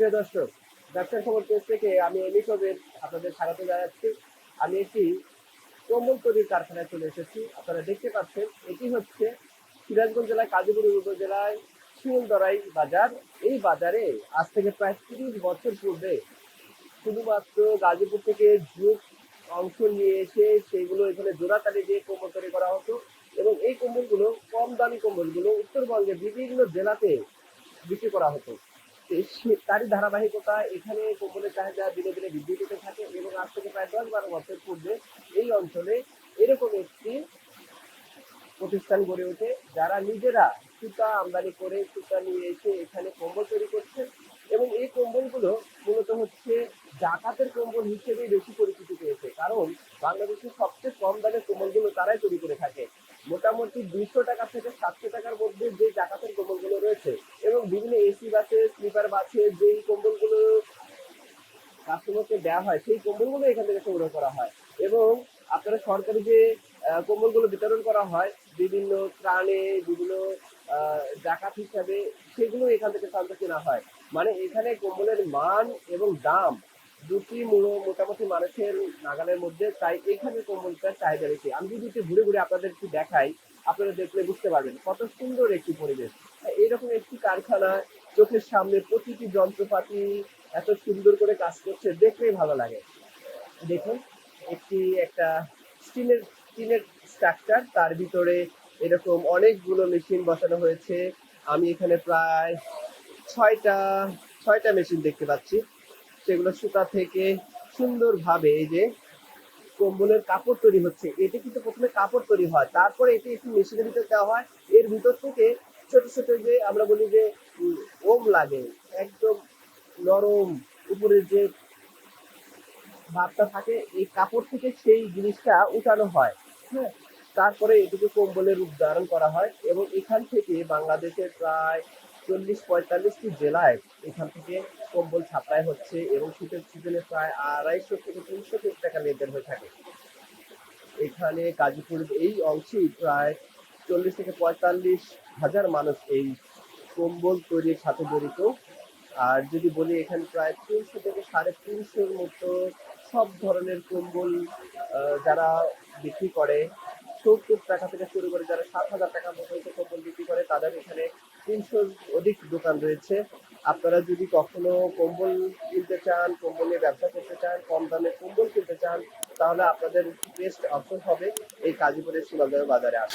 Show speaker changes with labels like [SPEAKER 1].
[SPEAKER 1] প্রিয় দর্শক, ব্যবসার খবর পেজ থেকে আমি এমি কবির আপনাদের স্বাগত জানাচ্ছি। আমি একটি কম্বল তৈরির কারখানায় চলে এসেছি। আপনারা দেখতে পাচ্ছেন, এটি হচ্ছে সিরাজগঞ্জ জেলায় কাজীপুর উপজেলায় শিমুলদরাই বাজার। এই বাজারে আজ থেকে প্রায় তিরিশ বছর পূর্বে শুধুমাত্র গাজীপুর থেকে যুগ অংশ নিয়ে এসে সেইগুলো এখানে জোড়াতালি দিয়ে কম্বল তৈরি করা হতো এবং এই কম্বলগুলো, কম দামি কম্বলগুলো উত্তরবঙ্গের বিভিন্ন জেলাতে বিক্রি করা হতো। তারই ধারাবাহিকতা এখানে কম্বলের চাহিদা দিনে দিনে বৃদ্ধি পেতে থাকে এবং আজ থেকে প্রায় দশ বারো বছর পূর্বে এই অঞ্চলে এরকম একটি প্রতিষ্ঠান গড়ে ওঠে যারা নিজেরা সুতা আমদানি করে সুতা নিয়ে এসে এখানে কম্বল তৈরি করছেন এবং এই কম্বলগুলো মূলত হচ্ছে জাকাতের কম্বল হিসেবেই বেশি পরিচিতি পেয়েছে। কারণ বাংলাদেশের সবচেয়ে কম দামের কম্বলগুলো তারাই তৈরি করে থাকে। মোটামুটি দুইশো টাকা থেকে সাতশো টাকার মধ্যে যে জাকাতের কম্বলগুলো রয়েছে এবং বিভিন্ন এসি বাসে বাসে যেই কম্বলগুলো কাস্টমারকে দেওয়া হয়, সেই কম্বলগুলো এখান থেকে সংগ্রহ করা হয়। এবং আপনারা সরকারি যে কম্বলগুলো বিতরণ করা হয়, বিভিন্ন ত্রাণে, বিভিন্ন জাকাত হিসাবে, সেগুলো এখান থেকে সাধারণত কেনা হয়। মানে এখানে কম্বলের মান এবং দাম দুটি মূল, মোটামুটি মানুষের নাগালের মধ্যে, তাই এখানে কম্বলটার চাহিদা বেশি। আমি যদি একটু ঘুরে ঘুরে আপনাদের একটু দেখাই, আপনারা দেখলে বুঝতে পারবেন কত সুন্দর একটি পরিবেশ। এইরকম একটি কারখানা চোখের সামনে প্রতিটি যন্ত্রপাতি এত সুন্দর করে কাজ করছে দেখলেই ভালো লাগে। দেখুন, একটি একটা স্টিলের স্টিলের স্ট্রাকচার তার ভিতরে এরকম অনেকগুলো মেশিন বসানো হয়েছে। আমি এখানে প্রায় ছয়টা ছয়টা মেশিন দেখতে পাচ্ছি। সেগুলো সুতা থেকে সুন্দরভাবে এই যে কম্বলের কাপড় তৈরি হচ্ছে। এটি কিন্তু প্রথমে কাপড় তৈরি হয়, তারপরে এটি একটি মেশিনের ভিতর দেওয়া হয়। এর ভিতর থেকে ছোট ছোট যে আমরা বলি যে ওম লাগে, একদম নরম উপরের যে ভাবটা থাকে, এই কাপড় থেকে সেই জিনিসটা উঠানো হয় হ্যাঁ? তারপরে এটিকে কম্বলের রূপ ধারণ করা হয় এবং এখান থেকে বাংলাদেশের প্রায় চল্লিশ পঁয়তাল্লিশটি জেলায় এখান থেকে কম্বল সাপ্লাই হচ্ছে এবং শীতের সিজনে প্রায় আড়াইশো থেকে তিনশো কোটি টাকা লেনদেন হয়ে থাকে। এখানে গাজীপুর এই অংশেই প্রায় চল্লিশ থেকে পঁয়তাল্লিশ হাজার মানুষ এই কম্বল তৈরির সাথে জড়িত। আর যদি বলি এখানে প্রায় তিনশো থেকে সাড়ে তিনশোর মতো সব ধরনের কম্বল যারা বিক্রি করে, সত্তর টাকা থেকে শুরু করে যারা সাত হাজার টাকা পর্যন্ত কম্বল বিক্রি করে, তাদের এখানে তিনশোর অধিক দোকান রয়েছে। আপনারা যদি কখনো কম্বল কিনতে চান, কম্বল নিয়ে ব্যবসা করতে চান, কম দামে কম্বল কিনতে চান, তাহলে আপনাদের বেস্ট অপশন হবে এই কাজীপুরের শিবালয় বাজারে আসা।